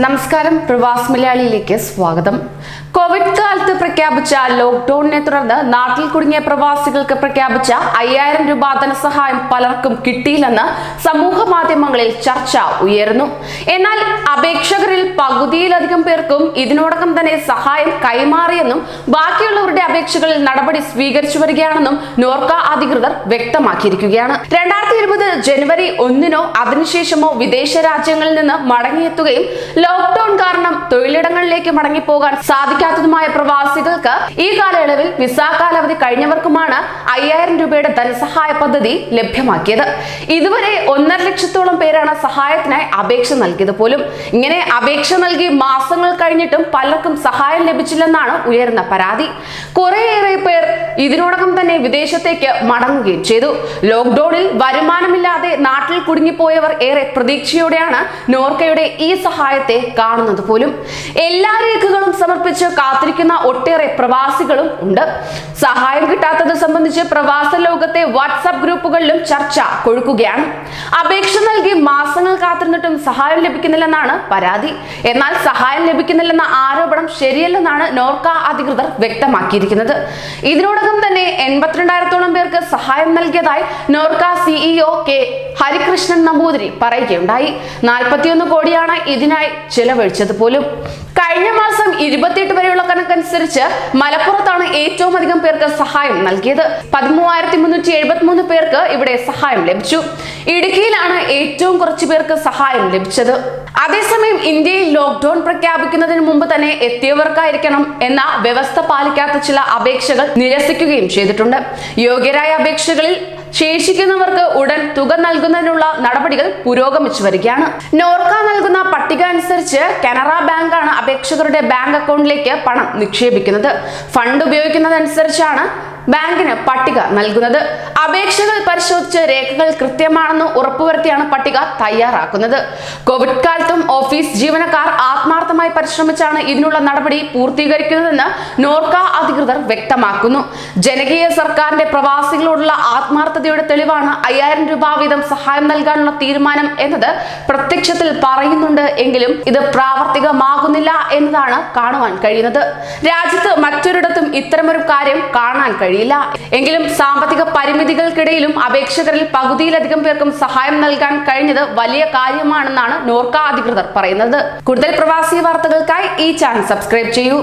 നമസ്കാരം പ്രവാസ് മലയാളിയിലേക്ക് സ്വാഗതം. കോവിഡ് കാലത്ത് പ്രഖ്യാപിച്ച ലോക്ക്ഡൌണിനെ തുടർന്ന് നാട്ടിൽ കുടുങ്ങിയ പ്രവാസികൾക്ക് പ്രഖ്യാപിച്ച അയ്യായിരം രൂപ ധനസഹായം പലർക്കും കിട്ടിയില്ലെന്ന് സമൂഹ മാധ്യമങ്ങളിൽ ചർച്ച ഉയർന്നു എന്നാൽ അപേക്ഷകരിൽ പകുതിയിലധികം പേർക്കും ഇതിനോടകം തന്നെ സഹായം കൈമാറിയെന്നും ബാക്കിയുള്ളവരുടെ അപേക്ഷകളിൽ നടപടി സ്വീകരിച്ചു വരികയാണെന്നും നോർക്ക അധികൃതർ വ്യക്തമാക്കിയിരിക്കുകയാണ്. രണ്ടായിരത്തി ഇരുപത് ജനുവരി ഒന്നിനോ അതിനുശേഷമോ വിദേശ രാജ്യങ്ങളിൽ നിന്ന് മടങ്ങിയെത്തുകയും ലോക്ക്ഡൌൺ കാരണം തൊഴിലിടങ്ങളിലേക്ക് മടങ്ങിപ്പോകാൻ സാധിക്കാത്തതുമായ പ്രവാസികൾക്ക് ഈ കാലയളവിൽ വിസ കാലാവധി കഴിഞ്ഞവർക്കുമാണ് അയ്യായിരം രൂപയുടെ ധനസഹായ പദ്ധതി ലഭ്യമാക്കിയത്. ഇതുവരെ ഒന്നര ലക്ഷത്തോളം പേരാണ് സഹായത്തിനായി അപേക്ഷ നൽകിയത് പോലും. ഇങ്ങനെ അപേക്ഷ നൽകി മാസങ്ങൾ കഴിഞ്ഞിട്ടും പലർക്കും സഹായം ലഭിച്ചില്ലെന്നാണ് ഉയർന്ന പരാതി. കുറേയേറെ പേർ ഇതിനോടകം തന്നെ വിദേശത്തേക്ക് മടങ്ങുകയും ചെയ്തു. ലോക്ക്ഡൌണിൽ വരുമാനമില്ലാതെ നാട്ടിൽ കുടുങ്ങിപ്പോയവർ ഏറെ പ്രതീക്ഷയോടെയാണ് നോർക്കയുടെ ഈ സഹായത്തെ കാണുന്നത് പോലും. എല്ലാ രേഖകളും സമർപ്പിച്ച് കാത്തിരിക്കുന്ന ഒട്ടേറെ പ്രവാസികളും ഉണ്ട്. സഹായം കിട്ടാത്തത് സംബന്ധിച്ച് പ്രവാസ ലോകത്തെ വാട്സാപ്പ് ഗ്രൂപ്പുകളിലും ചർച്ച കൊഴുക്കുകയാണ്. അപേക്ഷ നൽകി മാസങ്ങൾ കാത്തിരുന്നിട്ടും സഹായം ലഭിക്കുന്നില്ലെന്നാണ് പരാതി. എന്നാൽ സഹായം ലഭിക്കുന്നില്ലെന്ന ആരോപണം ശരിയല്ലെന്നാണ് നോർക്ക അധികൃതർ വ്യക്തമാക്കിയിരിക്കുന്നത്. ഇതിനോടകം തന്നെ എൺപത്തിരണ്ടായിരത്തോളം പേർക്ക് സഹായം നൽകിയതായി നോർക്ക സിഇഒ കെ ഹരികൃഷ്ണൻ നമ്പൂതിരി പറയുകയുണ്ടായി. നാൽപ്പത്തിയൊന്ന് കോടിയാണ് ഇതിനായി ചെലവഴിച്ചത് പോലും. കഴിഞ്ഞ മാസം ഇരുപത്തിയെട്ട് വരെയുള്ള കണക്കനുസരിച്ച് മലപ്പുറത്താണ് ഏറ്റവും അധികം പേർക്ക് സഹായം നൽകിയത്. പതിമൂവായിരത്തി മുന്നൂറ്റി എഴുപത്തി മൂന്ന് പേർക്ക് ഇവിടെ സഹായം ലഭിച്ചു. ഇടുക്കിയിലാണ് ഏറ്റവും കുറച്ച് പേർക്ക് സഹായം ലഭിച്ചത്. അതേസമയം ഇന്ത്യയിൽ ലോക്ക്ഡൌൺ പ്രഖ്യാപിക്കുന്നതിന് മുമ്പ് തന്നെ എത്തിയവർക്കായിരിക്കണം എന്ന വ്യവസ്ഥ പാലിക്കാത്ത ചില അപേക്ഷകൾ നിരസിക്കുകയും ചെയ്തിട്ടുണ്ട്. യോഗ്യരായ അപേക്ഷകളിൽ ശേഷിക്കുന്നവർക്ക് ഉടൻ തുക നൽകുന്നതിനുള്ള നടപടികൾ പുരോഗമിച്ചു വരികയാണ്. നോർക്ക നൽകുന്ന പട്ടിക അനുസരിച്ച് കനറ ബാങ്കാണ് അപേക്ഷകരുടെ ബാങ്ക് അക്കൗണ്ടിലേക്ക് പണം നിക്ഷേപിക്കുന്നത്. ഫണ്ട് ഉപയോഗിക്കുന്നതനുസരിച്ചാണ് ബാങ്കിന് പട്ടിക നൽകുന്നത്. അപേക്ഷകൾ പരിശോധിച്ച് രേഖകൾ കൃത്യമാണെന്ന് ഉറപ്പുവരുത്തിയാണ് പട്ടിക തയ്യാറാക്കുന്നത്. കോവിഡ് കാലത്തും ഓഫീസ് ജീവനക്കാർ ആത്മാർത്ഥമായി പരിശ്രമിച്ചാണ് ഇതിനുള്ള നടപടി പൂർത്തീകരിക്കുന്നതെന്ന് നോർക്ക അധികൃതർ വ്യക്തമാക്കുന്നു. ജനകീയ സർക്കാരിന്റെ പ്രവാസികളോടുള്ള ആത്മാർത്ഥതയുടെ തെളിവാണ് അയ്യായിരം രൂപ വീതം സഹായം നൽകാനുള്ള തീരുമാനം എന്നത് പ്രത്യക്ഷത്തിൽ പറയുന്നുണ്ട് എങ്കിലും ഇത് പ്രാവർത്തികമാകുന്നില്ല എന്നതാണ് കാണുവാൻ കഴിയുന്നത്. രാജ്യത്ത് മറ്റൊരിടത്തും ഇത്തരമൊരു കാര്യം കാണാൻ കഴിയില്ല എങ്കിലും സാമ്പത്തിക പരിമിതികൾക്കിടയിലും അപേക്ഷകരിൽ പകുതിയിലധികം പേർക്കും സഹായം നൽകാൻ കഴിഞ്ഞത് വലിയ കാര്യമാണെന്നാണ് നോർക്ക അധികൃതർ പറയുന്നത്. കൂടുതൽ പ്രവാസി വാർത്തകൾക്കായി ഈ ചാനൽ സബ്സ്ക്രൈബ് ചെയ്യൂ.